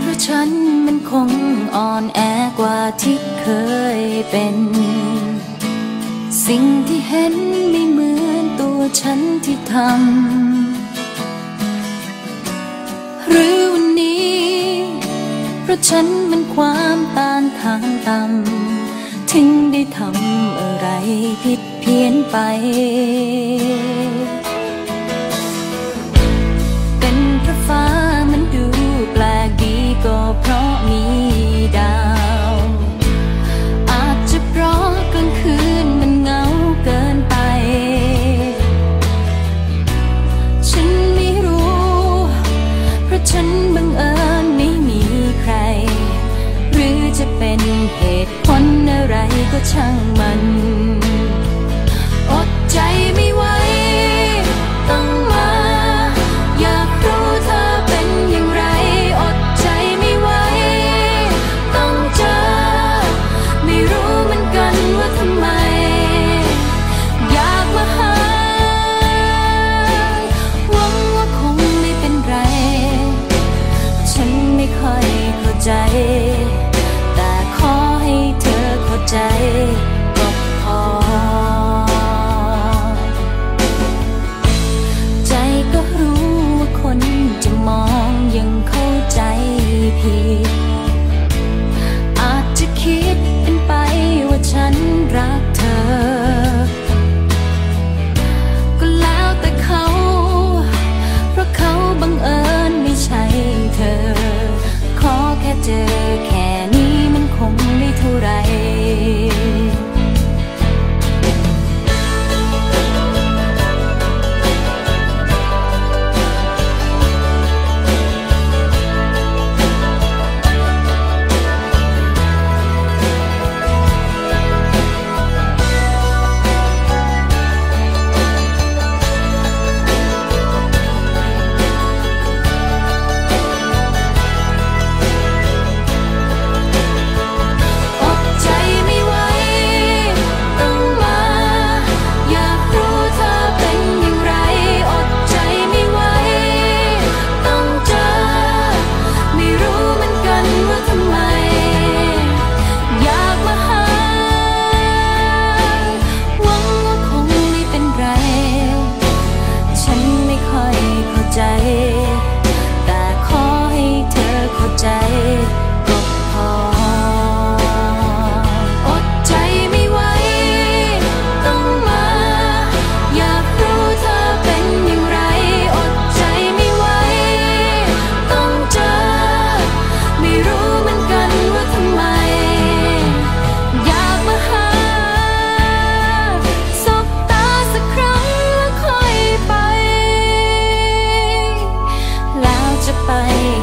เพราะฉันมันคงอนแอกว่าที่เคยเป็น สิ่งที่เห็นไม่เหมือนตัวฉันที่ทำ หรือวันนี้ เพราะฉันมันความต้านทานต่ำถึงได้ทำอะไรผิดเพี้ยนไป ก็ช่างมัน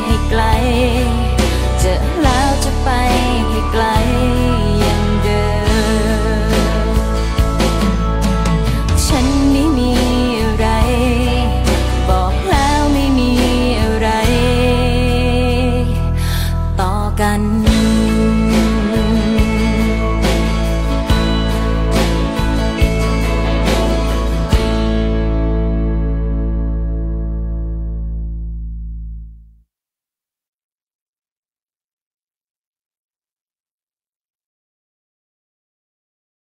ให้ไกล